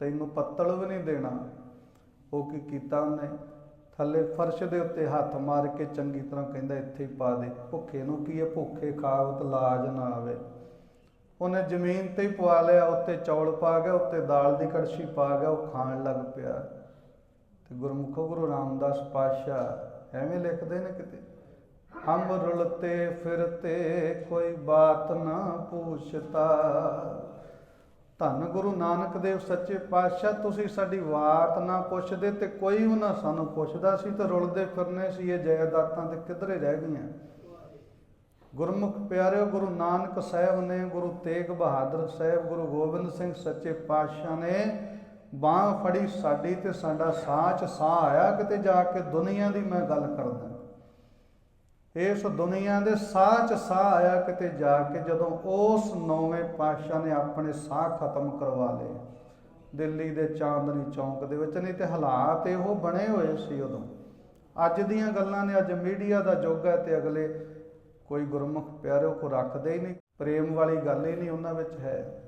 ਤੈਨੂੰ ਪੱਤਲ ਵੀ ਨਹੀਂ ਦੇਣਾ। ਉਹ ਕੀ ਕੀਤਾ ਉਹਨੇ? ਥੱਲੇ ਫਰਸ਼ ਦੇ ਉੱਤੇ ਹੱਥ ਮਾਰ ਕੇ ਚੰਗੀ ਤਰ੍ਹਾਂ ਕਹਿੰਦਾ, ਇੱਥੇ ਹੀ ਪਾ ਦੇ। ਭੁੱਖੇ ਨੂੰ ਕੀ ਹੈ? ਭੁੱਖੇ ਖਾਵ ਲਾਜ ਨਾ ਆਵੇ। ਉਹਨੇ ਜ਼ਮੀਨ ਤੇ ਹੀ ਪਵਾ ਲਿਆ। ਉੱਤੇ ਚੌਲ ਪਾ ਗਿਆ, ਉੱਤੇ ਦਾਲ ਦੀ ਕੜਛੀ ਪਾ ਗਿਆ, ਉਹ ਖਾਣ ਲੱਗ ਪਿਆ। ਤੇ ਗੁਰਮੁਖੋ ਗੁਰੂ ਰਾਮਦਾਸ ਪਾਤਸ਼ਾਹ ਐਵੇਂ ਲਿਖਦੇ ਨੇ ਕਿਤੇ, ਹਮ ਰੁਲਤੇ ਫਿਰਤੇ ਕੋਈ ਬਾਤ ਨਾ ਪੁੱਛਤਾ। ਧੰਨ ਗੁਰੂ ਨਾਨਕ ਦੇਵ ਸੱਚੇ ਪਾਤਸ਼ਾਹ, ਤੁਸੀਂ ਸਾਡੀ ਬਾਤ ਨਾ ਪੁੱਛਦੇ ਤੇ ਕੋਈ ਵੀ ਨਾ ਸਾਨੂੰ ਪੁੱਛਦਾ ਸੀ ਤੇ ਰੁਲਦੇ ਫਿਰਨੇ ਸੀ, ਇਹ ਜਾਇਦਾਦਾਂ ਤੇ ਕਿਧਰੇ ਰਹਿ ਗਈਆਂ। ਗੁਰਮੁਖ ਪਿਆਰਿਓ, ਗੁਰੂ ਨਾਨਕ ਸਾਹਿਬ ਨੇ, ਗੁਰੂ ਤੇਗ ਬਹਾਦਰ ਸਾਹਿਬ, ਗੁਰੂ ਗੋਬਿੰਦ ਸਿੰਘ ਸੱਚੇ ਪਾਤਸ਼ਾਹ ਨੇ ਬਾਹ ਫੜੀ ਸਾਡੀ ਤੇ ਸਾਡਾ ਸਾਹ ਚ ਸਾਹ ਆਇਆ, ਕਿਤੇ ਜਾ ਕੇ ਦੁਨੀਆ ਦੀ ਮੈਂ ਗੱਲ ਕਰਦਾ। ਇਸ ਦੁਨੀਆ ਦੇ ਸਾਹ ਚ ਸਾਹ ਆਇਆ ਕਿਤੇ ਜਾ ਕੇ ਜਦੋਂ ਉਸ ਨੌਵੇਂ ਪਾਤਸ਼ਾਹ ਨੇ ਆਪਣੇ ਸਾਹ ਖਤਮ ਕਰਵਾ ਲਏ। ਦਿੱਲੀ ਦੇ ਚਾਂਦਨੀ ਚੌਂਕ ਦੇ ਵਿੱਚ, ਨਹੀਂ ਤੇ ਹਾਲਾਤ ਇਹੋ ਬਣੇ ਹੋਏ ਸੀ ਉਦੋਂ। ਅੱਜ ਦੀਆਂ ਗੱਲਾਂ ਨੇ, ਅੱਜ ਮੀਡੀਆ ਦਾ ਯੁੱਗ ਹੈ ਤੇ ਅਗਲੇ ਕੋਈ ਗੁਰਮੁਖ ਪਿਆਰਿਓ ਕੋ ਰੱਖਦੇ ਹੀ ਨਹੀਂ, ਪ੍ਰੇਮ ਵਾਲੀ ਗੱਲ ਹੀ ਨਹੀਂ ਉਹਨਾਂ ਵਿੱਚ ਹੈ।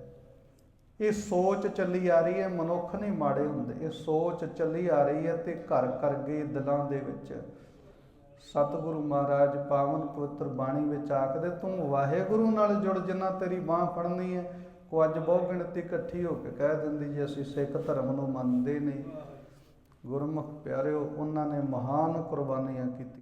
ਇਹ ਸੋਚ ਚੱਲੀ ਆ ਰਹੀ ਹੈ, ਮਨੁੱਖ ਨਹੀਂ ਮਾੜੇ ਹੁੰਦੇ। ਇਹ ਸੋਚ ਚੱਲੀ ਆ ਰਹੀ ਹੈ ਤੇ ਘਰ ਕਰ ਗਏ ਦਿਲਾਂ ਦੇ ਵਿੱਚ। ਸਤਿਗੁਰੂ ਮਹਾਰਾਜ ਪਾਵਨ ਪਵਿੱਤਰ ਬਾਣੀ ਵਿੱਚ ਆਖਦੇ, ਤੂੰ ਵਾਹਿਗੁਰੂ ਨਾਲ ਜੁੜ ਜਿੰਨਾ ਤੇਰੀ ਬਾਹ ਫੜਨੀ ਹੈ, ਕੋ ਅੱਜ ਬਹੁ ਗਿਣਤੀ ਇਕੱਠੀ ਹੋ ਕੇ ਕਹਿ ਦਿੰਦੀ ਜੀ ਅਸੀਂ ਸਿੱਖ ਧਰਮ ਨੂੰ ਮੰਨਦੇ ਨਹੀਂ। ਗੁਰਮੁਖ ਪਿਆਰਿਓ, ਉਹਨਾਂ ਨੇ ਮਹਾਨ ਕੁਰਬਾਨੀਆਂ ਕੀਤੀ